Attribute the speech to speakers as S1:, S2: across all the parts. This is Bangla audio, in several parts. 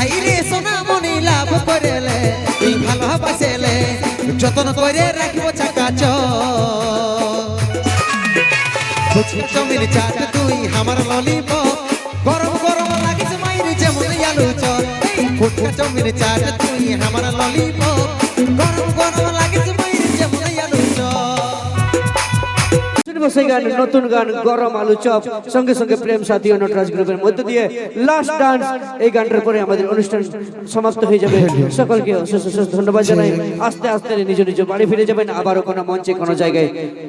S1: হাইরে সোনা মনি লাভ করেলে তুই ভালোবাসেলে যতন করে রাখব চাকাচ চমির চাট তুই আমার ললিপ গরম গরম লাগিস মাইরে যেমন আলু চল ফুটকা চমির চাট তুই আমার ললিপ
S2: সেই গান নতুন গান গরম আলু চপ সঙ্গে সঙ্গে প্রেম সাথী ও নটরাজ গ্রুপের মধ্য দিয়ে লাস্ট ডান্স এই গানটার পরে আমাদের অনুষ্ঠান সমাপ্ত হয়ে যাবে। সকলকে অশেষ অশেষ ধন্যবাদ জানাই। আস্তে আস্তে নিজ নিজ বাড়ি ফিরে যাবেন আবারও কোনো মঞ্চে কোনো জায়গায়।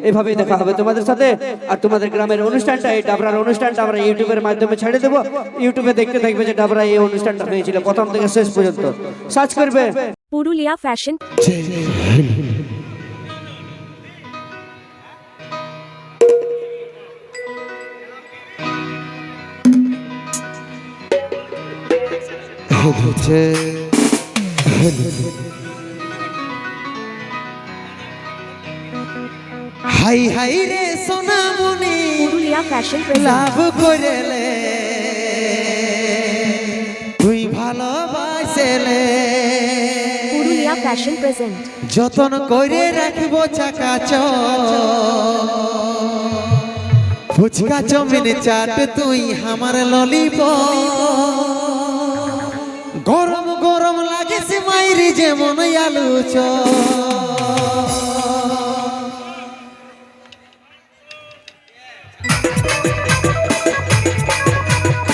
S2: এভাবেই দেখা হবে তোমাদের সাথে। আর তোমাদের গ্রামের অনুষ্ঠানটা এই ডাবরার অনুষ্ঠানটা আমরা ইউটিউবের মাধ্যমে ছেড়ে দেবো। ইউটিউবে দেখতে থাকবে যে ডাবরা এই অনুষ্ঠানটা হয়েছিল প্রথম থেকে শেষ পর্যন্ত। সার্চ করবে।
S3: পুরুলিয়া ফ্যাশন
S1: হাই হাই রে
S3: ফ্যাশন প্রেজেন্ট
S1: লাভ করেলে তুই ভালোবাসেলে।
S3: পুরুলিয়া ফ্যাশন প্রেজেন্ট
S1: যতন করে রাখব চাকাচ ফুচকা চমিন চাট তুই আমার ললিপ গরম গরম লাগে সে মাইরি যেমন আলু চপ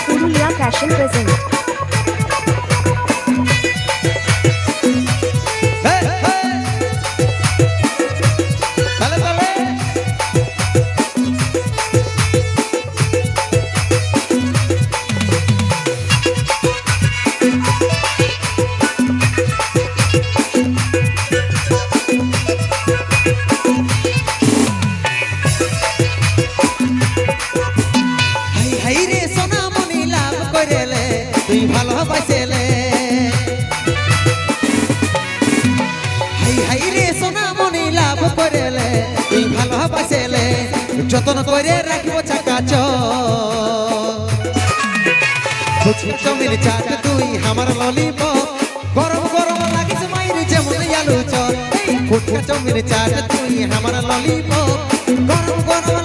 S3: পুরুলিয়া ফ্যাশন
S1: যতন করে রাখব চাকাচ ফুচকা চাউমিন চাট তুই, আমার ললিপ গরম গরম লাগিস মাইর যেমন আলু চল ফুচকা চাউমিন চাট তুই, আমার ললিপ গরম গরম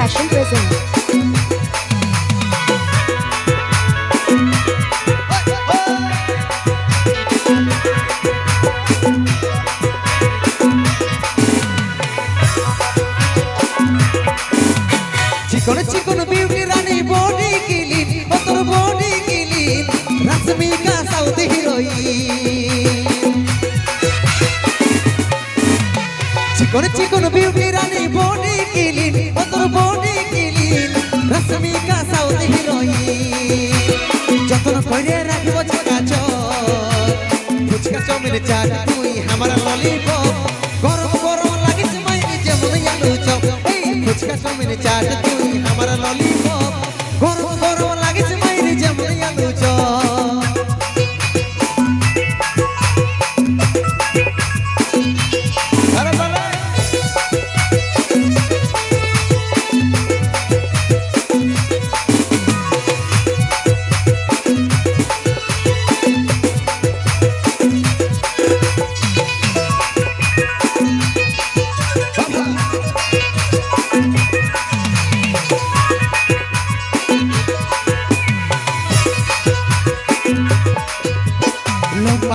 S3: ফ্যাশন প্রেজেন্ট
S1: চিকন চিকন বিউটি রানী বডি কিলিন তোর body killing Rashmika south heroine. চিকন চিকন বিউটি রানী বডি কিলিন করে রাখব চাকাচ ফুচকা চাউমিন চাট তুই আমার ললিপপ। গরম গরম লাগিস মাইনি যেমন আলু চপ। এই ফুচকা চাউমিন চাট তুই আমার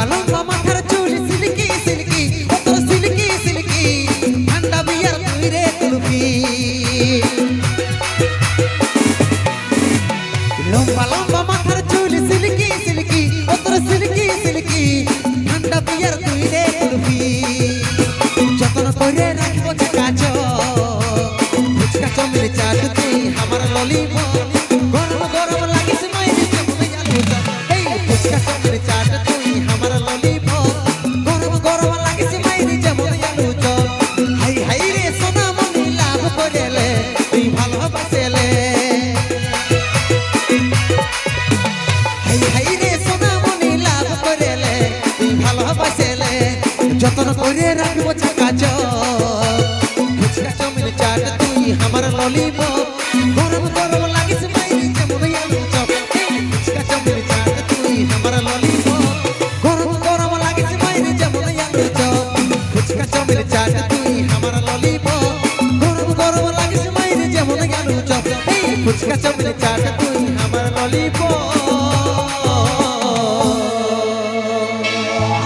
S1: পালঙ্গ মাথার চুল সিল্কি সিল্কি তোর সিল্কি সিল্কি ঠান্ডা বিয়ার তুই রে তুলকি লম্বা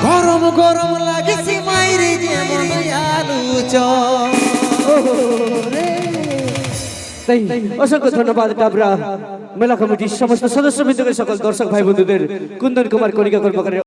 S1: গরম গরম লাগিস মাইরি
S2: অসংখ্য ধন্যবাদ মেলা কমিটির সমস্ত সদস্যবৃন্দকে সকল দর্শক ভাই বন্ধুদের কুন্দন কুমার কণিকা কর্মকারের